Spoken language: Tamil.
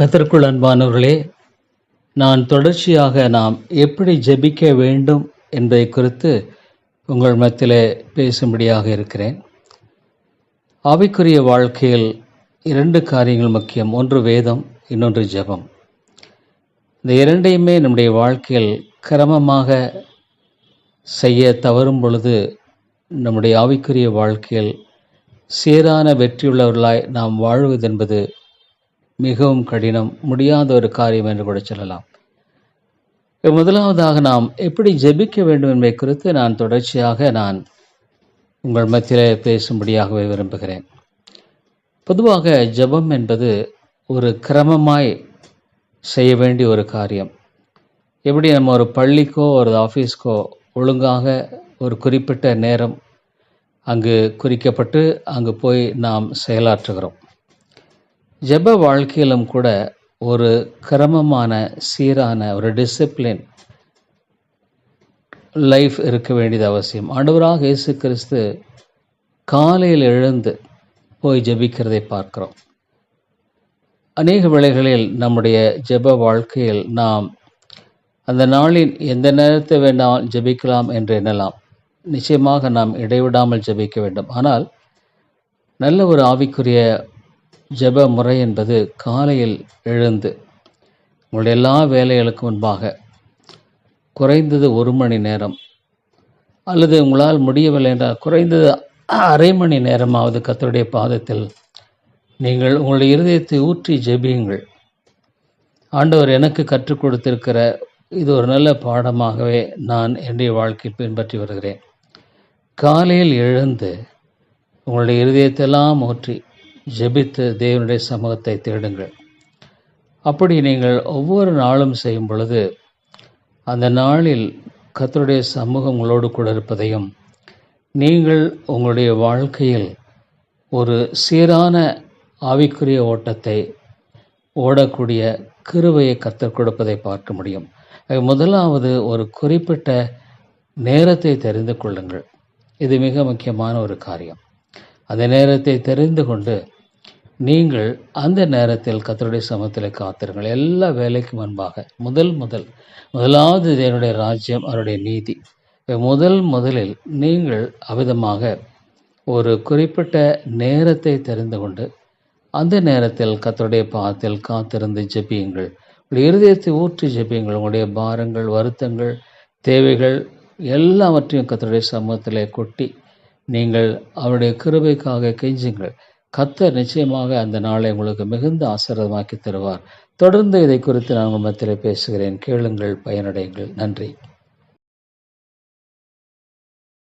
கத்திற்குள் அன்பானவர்களே நான் தொடர்ச்சியாக நாம் எப்படி ஜெபிக்க வேண்டும் என்பதை குறித்து உங்கள் மத்தியில் பேசும்படியாக இருக்கிறேன். ஆவிக்குரிய வாழ்க்கையில் இரண்டு காரியங்கள் முக்கியம். ஒன்று வேதம் இன்னொன்று ஜெபம். இந்த இரண்டையுமே நம்முடைய வாழ்க்கையில் கிரமமாக செய்ய தவறும் பொழுது நம்முடைய ஆவிக்குரிய வாழ்க்கையில் சீரான வெற்றியுள்ளவர்களாய் நாம் வாழ்வது என்பது மிகவும் கடினம் முடியாத ஒரு காரியம் என்று கூட சொல்லலாம். முதலாவதாக நாம் எப்படி ஜெபிக்க வேண்டும் என்பதை குறித்து நான் தொடர்ச்சியாக நான் உங்கள் மத்தியில் பேசும்படியாகவே விரும்புகிறேன். பொதுவாக ஜெபம் என்பது ஒரு கிரமமாய் செய்ய வேண்டிய ஒரு காரியம். எப்படி நம்ம ஒரு பள்ளிக்கோ ஒரு ஆஃபீஸ்க்கோ ஒழுங்காக ஒரு குறிப்பிட்ட நேரம் அங்கு குறிக்கப்பட்டு அங்கு போய் நாம் செயலாற்றுகிறோம். ஜெப வாழ்க்கையிலும் கூட ஒரு கிரமமான சீரான ஒரு டிசிப்ளின் லைஃப் இருக்க வேண்டியது அவசியம். ஆண்டவராக இயேசு கிறிஸ்து காலையில் எழுந்து போய் ஜெபிக்கிறதை பார்க்கிறோம். அநேக வேளைகளில் நம்முடைய ஜெப வாழ்க்கையில் நாம் அந்த நாளின் எந்த நேரத்தை வேண்டாம் ஜெபிக்கலாம் என்று எண்ணலாம். நிச்சயமாக நாம் இடைவிடாமல் ஜெபிக்க வேண்டும். ஆனால் நல்ல ஒரு ஆவிக்குரிய ஜெப முறை என்பது காலையில் எழுந்து உங்களுடைய எல்லா வேலைகளுக்கும் முன்பாக குறைந்தது ஒரு மணி நேரம் அல்லது உங்களால் முடியவில்லை என்றால் குறைந்தது அரை மணி நேரமாவது கத்தருடைய பாதத்தில் நீங்கள் உங்களுடைய இருதயத்தை ஊற்றி ஜெபியுங்கள். ஆண்டவர் எனக்கு கற்றுக் கொடுத்திருக்கிற இது ஒரு நல்ல பாடமாகவே நான் என்னுடைய வாழ்க்கையில் பின்பற்றி வருகிறேன். காலையில் எழுந்து உங்களுடைய இருதயத்தெல்லாம் ஊற்றி ஜெபித்து தேவனுடைய சமூகத்தை தேடுங்கள். அப்படி நீங்கள் ஒவ்வொரு நாளும் செய்யும் பொழுது அந்த நாளில் கத்தருடைய சமூகம் உங்களோடு கூட இருப்பதையும் நீங்கள் உங்களுடைய வாழ்க்கையில் ஒரு சீரான ஆவிக்குரிய ஓட்டத்தை ஓடக்கூடிய கிருவையை கத்தர் கொடுப்பதை பார்க்க முடியும். முதலாவது ஒரு குறிப்பிட்ட நேரத்தை தெரிந்து கொள்ளுங்கள். இது மிக முக்கியமான ஒரு காரியம். அந்த நேரத்தை தெரிந்து கொண்டு நீங்கள் அந்த நேரத்தில் கத்தருடைய சமத்தில் காத்திருங்கள். எல்லா வேலைக்கும் முன்பாக முதல் முதல் முதலாவது தேவனுடைய ராஜ்யம் அவருடைய நீதி. முதல் முதலில் நீங்கள் அவிதமாக ஒரு குறிப்பிட்ட நேரத்தை தெரிந்து கொண்டு அந்த நேரத்தில் கத்தருடைய பாதத்தில் காத்திருந்து ஜெபியுங்கள். உங்களுடைய இருதயத்தை ஊற்றி ஜெபியுங்கள். உங்களுடைய பாரங்கள் வருத்தங்கள் தேவைகள் எல்லாவற்றையும் கத்தருடைய சமூகத்தில் கொட்டி நீங்கள் அவருடைய கிருபைக்காக கெஞ்சுங்கள். கத்தர் நிச்சயமாக அந்த நாளை உங்களுக்கு மிகுந்த ஆசீர்வாதமாக்கி தருவார். தொடர்ந்து இதை குறித்து நான் உங்கள் மத்தியில் பேசுகிறேன். கேளுங்கள் பயனடையுங்கள். நன்றி.